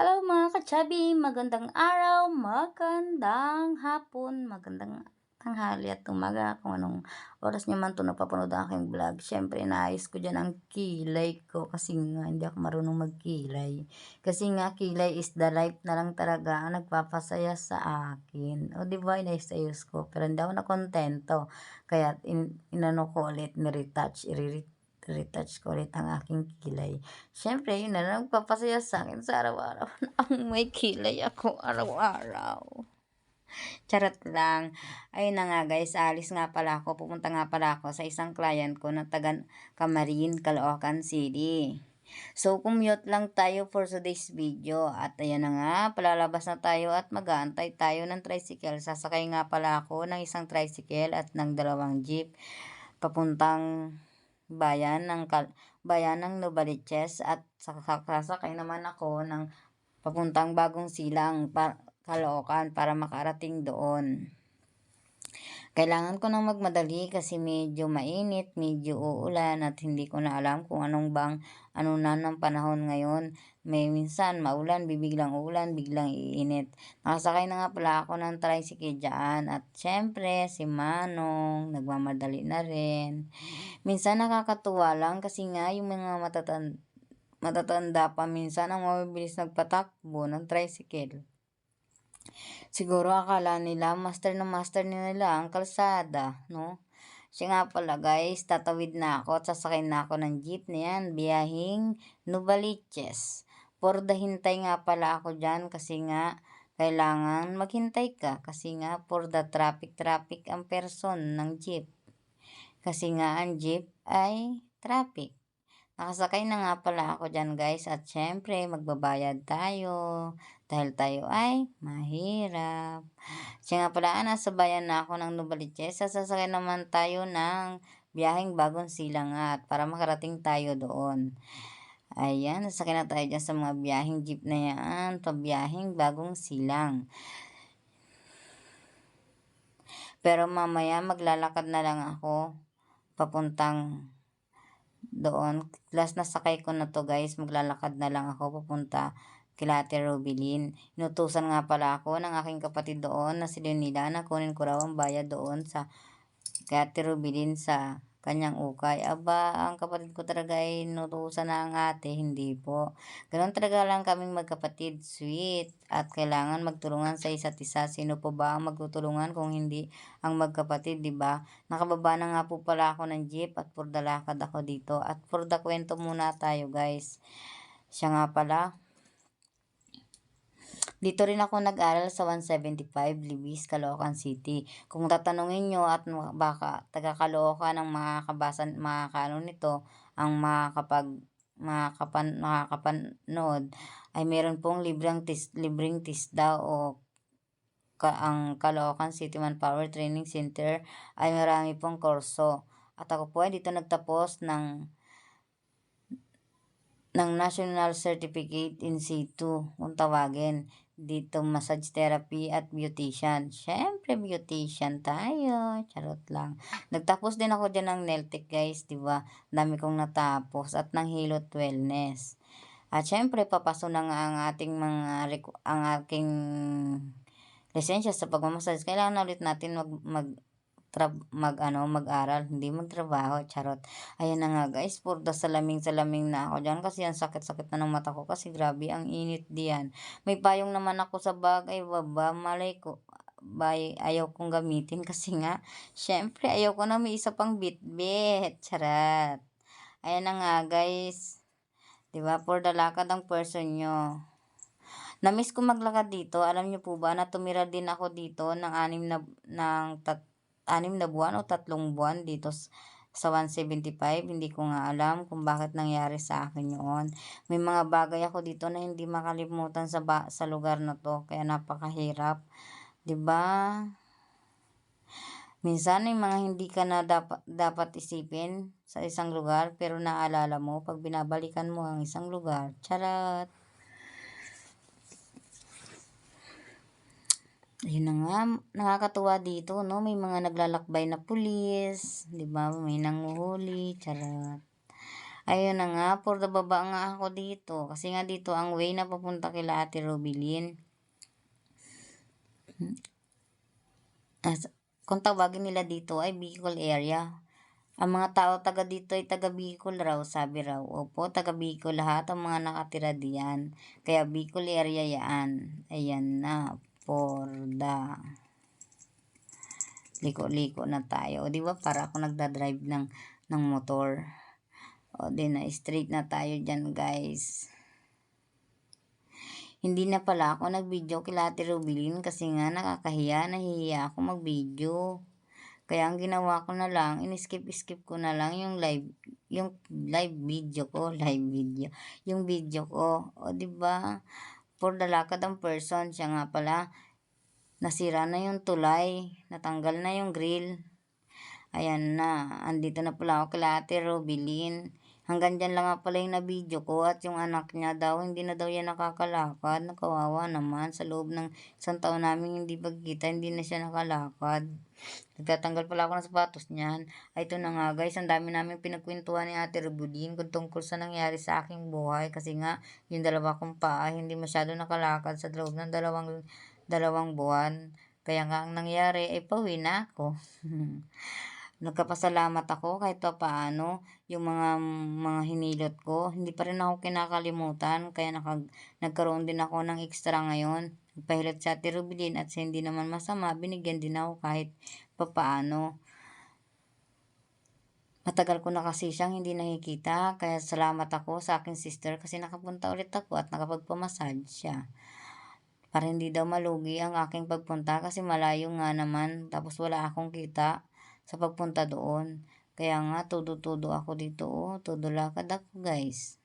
Hello mga kachabi, magandang araw, magandang hapon, magandang tanghali at umaga kung anong oras nyo man ito napapanood ang aking vlog. Siyempre, naayos ko dyan ang kilay ko kasi nga hindi ako marunong magkilay. Kasi nga, kilay is the life na lang talaga ang nagpapasaya sa akin. O, di ba, inayos-ayos ko. Pero hindi ako nakontento. Kaya, in, inano ko ulit, niretouch, i-retouch retouch ko ulit ang aking kilay. Siyempre, yun na lang nagpapasaya sa akin sa araw-araw na ang may kilay ako araw-araw. Charot lang. Ayun na nga guys, alis nga pala ako. Pupunta nga pala ako sa isang client ko na taga Camarin, Caloocan City. So, commute lang tayo for today's video. At ayan na nga, palalabas na tayo at mag-aantay tayo ng tricycle. Sasakay nga pala ako ng isang tricycle at ng dalawang jeep. Papuntang bayan ng Kal bayan ng Novaliches at sasakay naman ako ng papuntang Bagong Silang pa Caloocan para makarating doon. Kailangan ko nang magmadali kasi medyo mainit, medyo uulan at hindi ko na alam kung anong bang ano na ng panahon ngayon. May minsan maulan, bibiglang ulan, biglang iinit. Nakasakay na nga pala ako ng tricycle dyan at syempre si Manong nagmamadali na rin. Minsan nakakatuwa lang kasi nga yung mga matatanda, matatanda pa minsan ang mabilis nagpatakbo ng tricycle. Siguro akala nila master na master nila ang kalsada, no? Siya nga pala guys, tatawid na ako at sasakay na ako ng jeep na yan, biyahing Nubaliches. The hintay nga pala ako dyan kasi nga kailangan maghintay ka kasi nga for the traffic traffic ang person ng jeep. Kasi nga ang jeep ay traffic. Nakasakay na nga pala ako dyan guys at syempre magbabayad tayo dahil tayo ay mahirap. Siya nga pala, nasa bayan na ako ng Novaliches. Sasasakay naman tayo ng biyaheng bagong silangat para makarating tayo doon. Ayan, nasakay na tayo dyan sa mga biyaheng jeep na yan. Pabiyaheng bagong silang. Pero mamaya maglalakad na lang ako papuntang doon. Last na sakay ko na to guys, maglalakad na lang ako papunta kila Ate Rubilin. Inutusan nga pala ako ng aking kapatid doon na si Leonida na kunin ko raw ang bayad doon sa kay Ate Rubilin sa kanyang ukay. Aba, ang kapatid ko talaga ay inutusan na ang ate, hindi po. Ganon talaga lang kaming magkapatid, sweet. At kailangan magtulungan sa isa't isa. Sino po ba ang magtutulungan kung hindi ang magkapatid, di ba? Nakababa na nga po pala ako ng jeep at for the ako dito. At for the kwento muna tayo, guys. Siya nga pala, dito rin ako nag-aral sa 175 Libis, Caloocan City. Kung tatanungin nyo at baka taga Caloocan ang makakabasan, makakaano nito, ang makakapag makakapan, makakapanood, ay meron pong libreng tis, libreng tisda o ka, ang Caloocan City Manpower Training Center ay marami pong kurso. At ako po ay dito nagtapos ng ng National Certificate in situ kung tawagin dito massage therapy at beautician. Syempre, beautician tayo. Charot lang. Nagtapos din ako dyan ng nail tech guys, di ba? Dami kong natapos at ng Hilot Wellness. At syempre, papaso na nga ang ating mga, ang aking lisensya sa pagmamassage. Kailangan na ulit natin mag, mag mag ano mag-aral hindi magtrabaho charot. Ayan na nga guys for the salaming salaming na ako diyan kasi ang sakit-sakit na ng mata ko kasi grabe ang init diyan. May payong naman ako sa bag ay baba malay ko bay ayaw kong gamitin kasi nga syempre ayaw ko na may isa pang bitbit charot. Ayan na nga guys 'di ba for the lakad ang person nyo. Namiss ko maglakad dito. Alam niyo po ba na tumira din ako dito ng anim na ng tat, anim na buwan o tatlong buwan dito sa 175. Hindi ko nga alam kung bakit nangyari sa akin yun. May mga bagay ako dito na hindi makalimutan sa, ba, sa lugar na to. Kaya napakahirap. ba diba? Minsan may mga hindi ka na dapat, dapat isipin sa isang lugar pero naalala mo pag binabalikan mo ang isang lugar. Charot! Ayun na nga, nakakatuwa dito, no? May mga naglalakbay na pulis, di ba? May nanguhuli, charot. Ayun na nga, for the baba nga ako dito. Kasi nga dito ang way na papunta kila Ate Robilin. As, kung tawagin nila dito ay Bicol area. Ang mga tao taga dito ay taga Bicol raw, sabi raw. Opo, taga Bicol lahat ang mga nakatira diyan. Kaya Bicol area yan. Ayan na, the liko-liko na tayo. O, di ba para ako nagdadrive ng, ng motor. O, di na, straight na tayo dyan, guys. Hindi na pala ako nag-video kila Ate Rubilin kasi nga nakakahiya, nahihiya ako mag-video. Kaya ang ginawa ko na lang, in-skip-skip ko na lang yung live, yung live video ko, live video, yung video ko. O, di ba? For the lakad ang person, siya nga pala, nasira na yung tulay, natanggal na yung grill. Ayan na, andito na pala ako kila Ate Robilin. Hanggang dyan lang nga pala yung na-video ko at yung anak niya daw, hindi na daw yan nakakalakad. Nakawawa naman sa loob ng isang taon namin hindi pagkita, hindi na siya nakalakad. Nagtatanggal pala ako ng sapatos niyan. Ay, ito na nga guys, ang dami namin pinagkwentuhan ni Ate Rubulin kung tungkol sa nangyari sa aking buhay. Kasi nga, yung dalawa kong paa, hindi masyado nakalakad sa loob ng dalawang, dalawang buwan. Kaya nga ang nangyari ay pauwi na ako. Nagkapasalamat ako kahit pa paano yung mga mga hinilot ko. Hindi pa rin ako kinakalimutan kaya nakag, nagkaroon din ako ng extra ngayon. Nagpahilot sa Ate Rubilin at sa hindi naman masama, binigyan din ako kahit papaano. Matagal ko na kasi siyang hindi nakikita kaya salamat ako sa aking sister kasi nakapunta ulit ako at nakapagpamassage siya. Para hindi daw malugi ang aking pagpunta kasi malayo nga naman tapos wala akong kita sa pagpunta doon. Kaya nga, todo-todo ako dito, oh. Todo lakad ako, guys.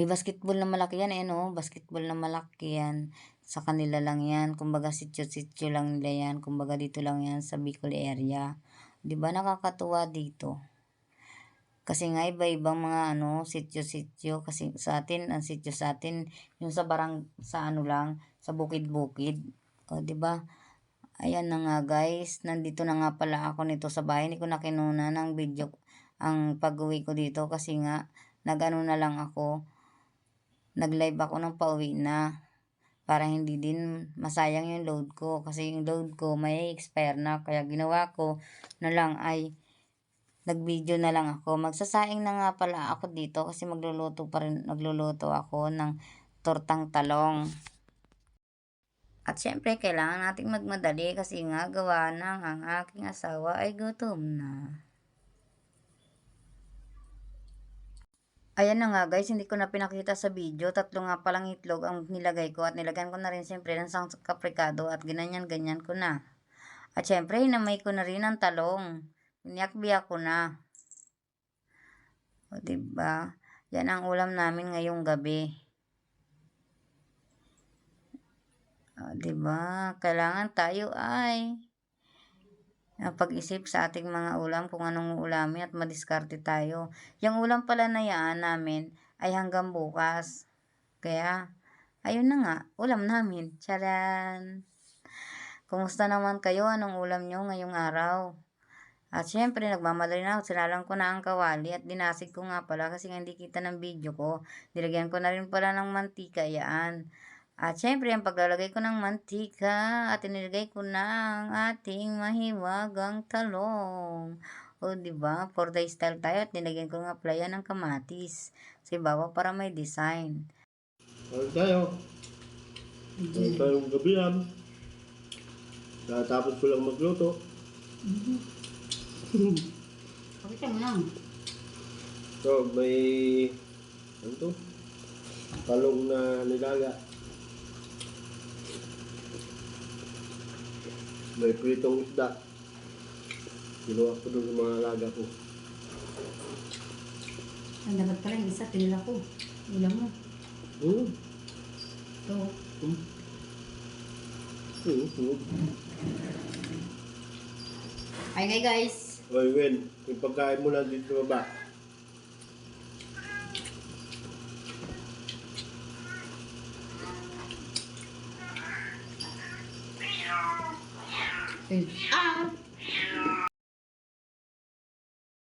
May basketball na malaki yan, eh, no? Basketball na malaki yan. Sa kanila lang yan. Kumbaga, sityo-sityo lang nila yan. Kumbaga, dito lang yan sa Bicol area. Ba nakakatuwa dito? Kasi nga, iba-ibang mga, ano, sityo-sityo. Kasi sa atin, ang sityo sa atin, yung sa barang, sa ano lang, sa bukid-bukid. O, di ba? Ayan na nga guys, nandito na nga pala ako nito sa bahay. Hindi ko na kinuna ng video ang pag-uwi ko dito kasi nga nagano na lang ako. Nag-live ako ng pauwi na para hindi din masayang yung load ko kasi yung load ko may expire na kaya ginawa ko na lang ay nag-video na lang ako. Magsasaing na nga pala ako dito kasi magluluto pa rin, nagluluto ako ng tortang talong. At syempre, kailangan nating magmadali kasi nga gawa ng ang aking asawa ay gutom na. Ayan na nga guys, hindi ko na pinakita sa video. Tatlo nga palang itlog ang nilagay ko at nilagyan ko na rin siyempre ng sang kaprikado at ganyan-ganyan ko na. At syempre, hinamay ko na rin ang talong. Iniyakbiya ko na. O, diba? Yan ang ulam namin ngayong gabi. Oh, 'di ba? Kailangan tayo ay pag-isip sa ating mga ulam kung anong ulamin at madiskarte tayo. Yung ulam pala na yan namin ay hanggang bukas. Kaya, ayun na nga, ulam namin. Charan! Kumusta naman kayo? Anong ulam nyo ngayong araw? At syempre, nagmamadali na ako. Sinalang ko na ang kawali at dinasig ko nga pala kasi nga hindi kita ng video ko. Nilagyan ko na rin pala ng mantika. Yaan. At syempre, ang paglalagay ko ng mantika at inilagay ko na ang ating mahiwagang talong. O, di ba? For the style tayo at nilagyan ko nga playa ng kamatis. Sa ibabaw para may design. Ano tayo? Ano tayong gabi yan? Tatapos ko lang magluto. Pakita mo lang. So, may... Ano to? Talong na nilaga. May pritong isda. Ginawa ko doon sa mga alaga ko. Ang dapat pala yung isa, pinila ko. Ulam mo. Hmm. Ito. Hmm. Hmm. hmm. Ay, guys. Oy, Wen, yung pagkain mo na dito sa baba. Ah!